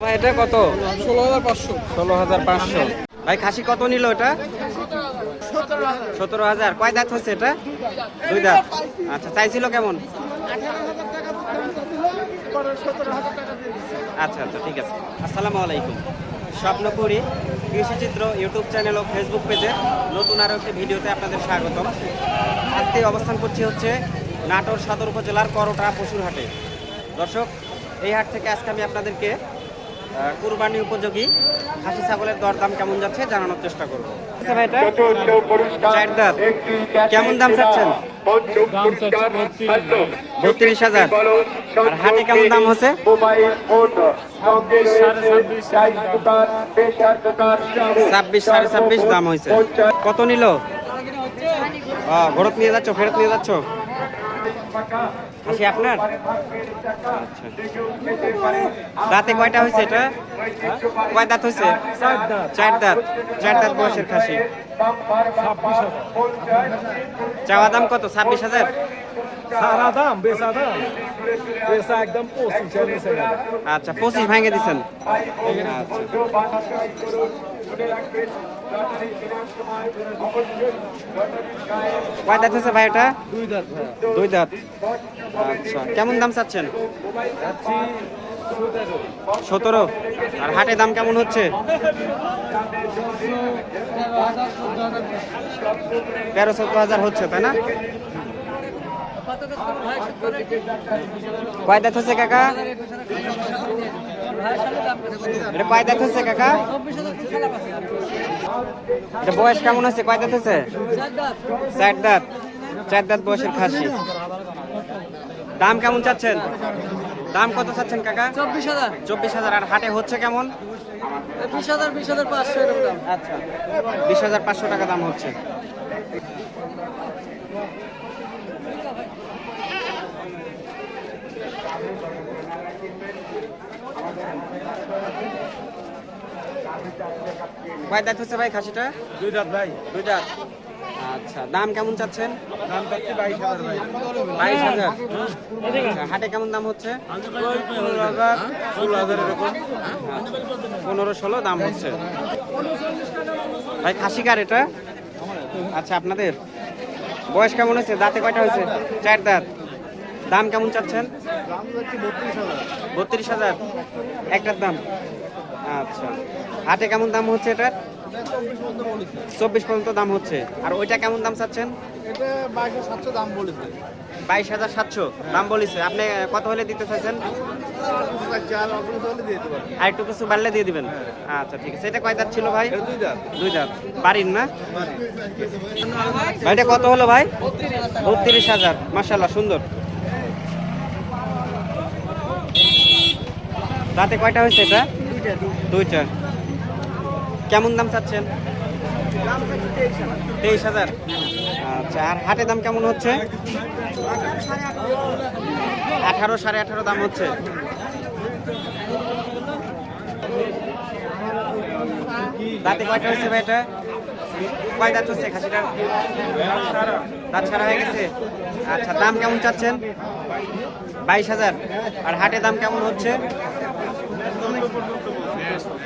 ভাই এটা কত? ষোলো হাজার পাঁচশো। ষোলো হাজার পাঁচশো। ভাই খাসি কত নিল এটা? সতেরো হাজার। কয় দাঁত হচ্ছে এটা? দুই দাঁত। আচ্ছা চাইছিল কেমন? আচ্ছা আচ্ছা ঠিক আছে। আসসালামু আলাইকুম। স্বপ্নপুরী কৃষিচিত্র ইউটিউব চ্যানেল ও ফেসবুক পেজে নতুন আরও একটি ভিডিওতে আপনাদের স্বাগতম। আজকে অবস্থান করছি হচ্ছে নাটোর সদর উপজেলার করোটা পশুর হাটে। দর্শক এই হাট থেকে আজকে আমি আপনাদেরকে কুরবানি উপযোগী খাসি ছাগলের দরদাম কেমন যাচ্ছে জানানোর চেষ্টা করব। আচ্ছা কেমন দাম চাচ্ছেন? বত্রিশ হাজার। আর হাটে কেমন দাম হচ্ছে? ছাব্বিশ সাড়ে ছাব্বিশ। দাম হয়েছে। কত নিল? ঘরত নিয়ে যাচ্ছ ফেরত নিয়ে যাচ্ছ? খাসি আপনার আচ্ছা দাঁতে কয়টা হয়েছে এটা কয় দাঁত হয়েছে চার দাঁত চার দাঁত বয়সের খাসি চাওয়া দাম কত ছাব্বিশ হাজার সারা দাম বেচা দাম বেচা একদম পঁচিশ আচ্ছা পঁচিশ ভাঙে দিচ্ছেন আচ্ছা কয় দাঁত হয়েছে ভাই এটা দুই দাঁত দুই দাঁত। আচ্ছা কেমন দাম চাচ্ছেন? সতেরো। সতেরো? আর হাটে দাম কেমন হচ্ছে? তেরো চোদ্দ হাজার হচ্ছে তাই না? কয় দাঁত হচ্ছে কাকা? এটা কয় দাঁত হচ্ছে কাকা? এটা বয়স কেমন আছে? কয় দাঁত চার দাঁত। চার দাঁত বয়সের খাসি। দাম কেমন চাচ্ছেন? দাম কত চাচ্ছেন কাকা? চব্বিশ হাজার। চব্বিশ হাজার। আর হাটে হচ্ছে কেমন? বিশ হাজার বিশ হাজার পাঁচশো আচ্ছা। বিশ হাজার পাঁচশো টাকা দাম হচ্ছে। কয় দাঁত হচ্ছে ভাই খাসিটা? দুই দাঁত ভাই। দুই দাঁত। আচ্ছা দাম কেমন চাচ্ছেন? দাম যাচ্ছি বাইশ হাজার ভাই। বাইশ হাজার। আচ্ছা, হাটে কেমন দাম হচ্ছে? পনেরো হাজার ষোলো হাজার এরকম পনেরো ষোলো দাম হচ্ছে। ভাই খাসি কার এটা? আচ্ছা আপনাদের। বয়স কেমন হয়েছে? দাঁতে কয়টা হয়েছে? চার দাঁত। দাম কেমন চাচ্ছেন? দাম বত্রিশ হাজার। বত্রিশ হাজার। একটার দাম। আচ্ছা। হাটে কেমন দাম হচ্ছে এটার? চব্বিশ পর্যন্ত দাম হচ্ছে। আর ওইটা কেমন দাম চাচ্ছেন? বাইশ হাজার সাতশো দাম বলিছে। আপনি কত হলে দিতে চাইছেন? আর একটু কিছু বাড়লে দিয়ে দিবেন? আচ্ছা ঠিক আছে। এটা কয় দাঁত ছিল ভাই? দুই দাঁত। বাড়ির না? ভাই এটা কত হলো ভাই? বত্রিশ হাজার। মাসাল্লাহ সুন্দর। রাতে কয়টা হয়েছে এটা? দুইটা কেমন দাম চাচ্ছেন? তেইশ হাজার। আচ্ছা আর হাটে দাম কেমন হচ্ছে? আঠারো সাড়ে আঠারো দাম হচ্ছে। দাঁতে কয়টা হয়েছে ভাই এটা? কয় দাঁত হচ্ছে খাসিটার দাঁত ছাড়া হয়ে গেছে? আচ্ছা দাম কেমন চাচ্ছেন? বাইশ হাজার। আর হাটে দাম কেমন হচ্ছে?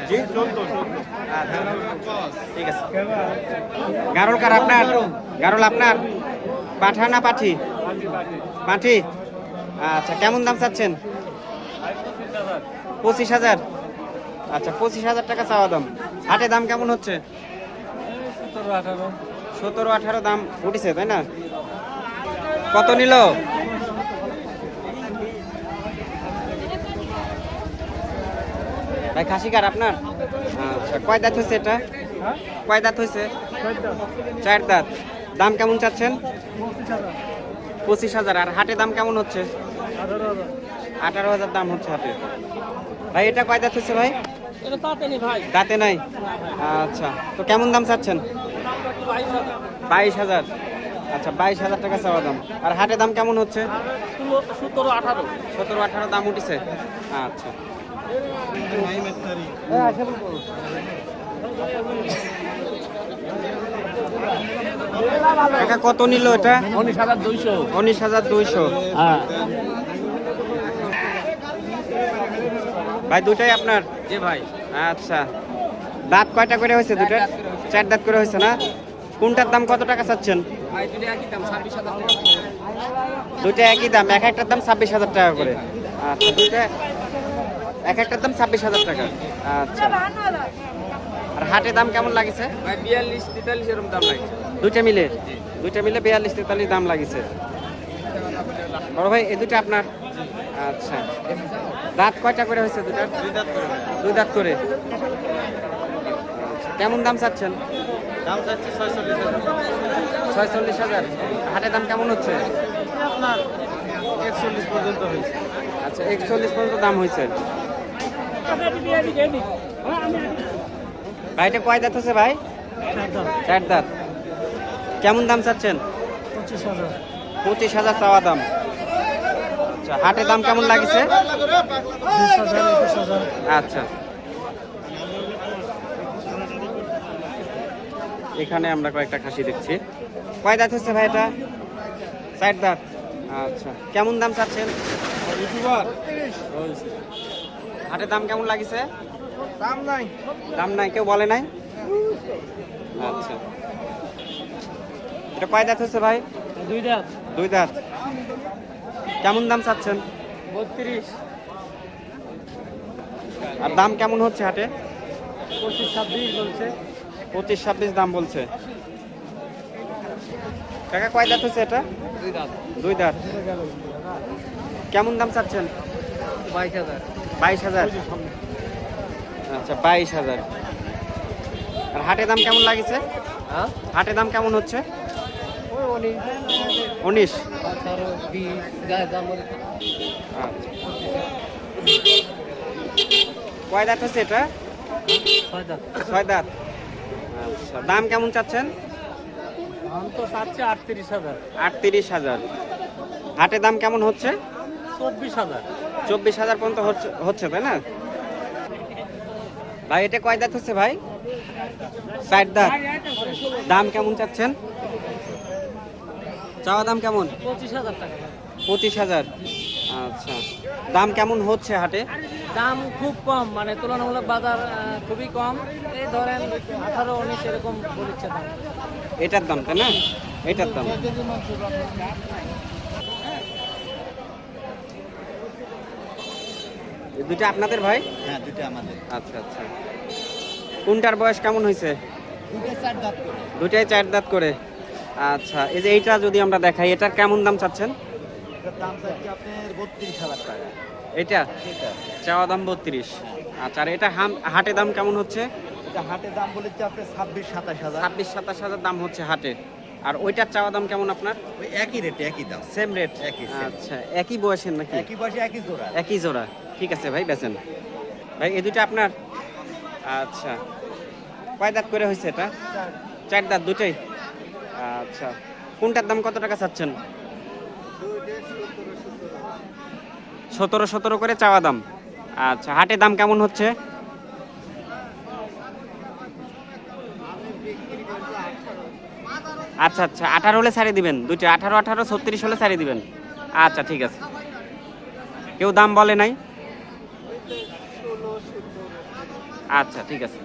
জি কার আপনার, গারল আপনার। পাঠা না পাঠি? পাঠি? আচ্ছা কেমন দাম চাচ্ছেন? পঁচিশ হাজার। আচ্ছা পঁচিশ হাজার টাকা চাওয়া দাম। হাটে দাম কেমন হচ্ছে? সতেরো আঠারো দাম উঠেছে, তাই না? কত নিল? ভাই খাসি কার আপনার? আচ্ছা কয় দাঁত হয়েছে এটা? কয় দাঁত হয়েছে? চার দাঁত। দাম কেমন চাচ্ছেন? পঁচিশ হাজার। আর হাটে দাম কেমন হচ্ছে? আঠারো হাজার দাম হচ্ছে হাটে। ভাই এটা কয় দাঁত হচ্ছে ভাই? নি ভাই। দাঁতে নাই? আচ্ছা তো কেমন দাম চাচ্ছেন? বাইশ হাজার। আচ্ছা বাইশ হাজার টাকা চাওয়া দাম। আর হাটে দাম কেমন হচ্ছে? সতেরো আঠারো। সতেরো আঠারো দাম উঠেছে। আচ্ছা। কাকা কত নিল এটা? উনিশ হাজার দুইশো। উনিশ হাজার দুইশো। হ্যাঁ। ভাই দুটাই আপনার? জি ভাই। আচ্ছা। দাঁত কয়টা করে হয়েছে দুটো। চার দাঁত করে হয়েছে। না? কোনটার দাম কত টাকা চাচ্ছেন? দুটো একই দাম এক একটার দাম ছাব্বিশ হাজার টাকা করে। আচ্ছা দুটো এক একটার দাম ছাব্বিশ হাজার টাকা। আচ্ছা। আর হাটের দাম কেমন লাগিছে? বিয়াল্লিশ তেতাল্লিশ এরকম দাম লাগছে। দুইটা মিলে? দুইটা মিলে বিয়াল্লিশ তেতাল্লিশ দাম লাগিছে। বড় ভাই এই দুটো আপনার? আচ্ছা। দাঁত কয়টা করে হয়েছে দুটার দুই দাঁত করে। দুই দাঁত করে। আচ্ছা, কেমন দাম চাচ্ছেন? দাম চাচ্ছে ছয়চল্লিশ হাজার। ছয়চল্লিশ হাজার। হাটের দাম কেমন হচ্ছে? আপনার একচল্লিশ পর্যন্ত হয়েছে। আচ্ছা একচল্লিশ পর্যন্ত দাম হয়েছে। ভাইটা কয় দাঁত হচ্ছে ভাই? চার দাঁত। কেমন দাম চাচ্ছেন? পঁচিশ হাজার চাওয়া দাম। আচ্ছা হাটের দাম কেমন লাগিছে? আচ্ছা। এখানে আমরা কয়েকটা খাসি দেখছি। কয় দাঁত হচ্ছে ভাই এটা চার দাঁত। আচ্ছা কেমন দাম চাচ্ছেন? হাটের দাম কেমন লাগিছে? দাম নাই। দাম নাই কেউ বলে নাই? আচ্ছা। এটা কয় দাঁত হচ্ছে ভাই? দুই দাঁত। দুই দাঁত। কেমন দাম চাচ্ছেন? বত্রিশ। আর দাম কেমন হচ্ছে হাটে? পঁচিশ ছাব্বিশ বলছে। পঁচিশ ছাব্বিশ দাম বলছে। কাকা কয় দাঁত হচ্ছে এটা? দুই দাঁত। দুই দাঁত। কেমন দাম চাচ্ছেন? বাইশ হাজার। বাইশ হাজার। আচ্ছা বাইশ হাজার। আর হাটে দাম কেমন লাগিছে? হ্যাঁ? হাটে দাম কেমন হচ্ছে? উনিশ। আচ্ছা। কয় দাঁত হচ্ছে এটা? ছয় দাঁত। ছয় দাঁত। আচ্ছা দাম কেমন চাচ্ছেন? দাম তো চাচ্ছে আটত্রিশ হাজার। আটত্রিশ হাজার। হাটে দাম কেমন হচ্ছে? চব্বিশ হাজার। চব্বিশ হাজার পর্যন্ত হচ্ছে তাই না? ভাই এটা কয় দাঁত হচ্ছে ভাই? ষাট দাঁত। দাম কেমন চাচ্ছেন? চাওয়া দাম কেমন? পঁচিশ হাজার টাকা। পঁচিশ হাজার। আচ্ছা। দাম কেমন হচ্ছে হাটে? দাম খুব কম মানে তুলনামূলক বাজার খুবই কম। এই ধরেন আঠারো উনিশ এরকম বলেছে দাম। এটার দাম তাই না? এটার দাম। দুইটা আপনাদের ভাই? হ্যাঁ দুটো আমাদের। আচ্ছা আচ্ছা। কোনটার বয়স কেমন হয়েছে? দুটো চার দাঁত করে। আচ্ছা এই যে এইটা যদি আমরা দেখাই এটার কেমন দাম চাচ্ছেন? এটা চাওয়া দাম বত্রিশ। আচ্ছা আর এটা হাটে দাম কেমন হচ্ছে? হাটে দাম বলেছে আপনার ছাব্বিশ সাতাশ হাজার। ছাব্বিশ সাতাশ হাজার দাম হচ্ছে হাটে। আর ওইটার চাওয়া দাম কেমন আপনার? ওই একই রেটে একই দাম। সেম রেট একই, আচ্ছা একই বয়সের নাকি? একই বয়সে একই জোড়া। একই জোড়া। ঠিক আছে ভাই, বেচেন। ভাই, এই দুটো আপনার? আচ্ছা। কয় দাঁত করে হয়েছে এটা? চার দাঁত দুটোই আচ্ছা। কোনটার দাম কত টাকা চাচ্ছেন? সতেরো সতেরো করে চাওয়া দাম। আচ্ছা হাটে দাম কেমন হচ্ছে? আচ্ছা আচ্ছা আঠারো হলে ছাড়িয়ে দিবেন। দুইটা আঠারো আঠারো, ছত্রিশ হলে ছাড়িয়ে দিবেন। আচ্ছা ঠিক আছে। কেউ দাম বলে নাই? আচ্ছা ঠিক আছে।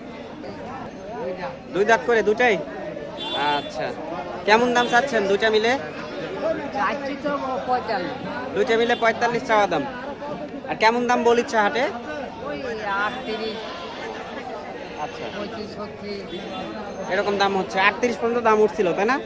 দুই দাঁত করে, দুটাই? আচ্ছা। কেমন দাম চাচ্ছেন দুটা মিলে? দুইটা মিলে পঁয়তাল্লিশ চাওয়া দাম। আর কেমন দাম বলিচ্ছে হাটে? আচ্ছা। এরকম দাম হচ্ছে। আটত্রিশ পর্যন্ত দাম উঠছিল, তাই না?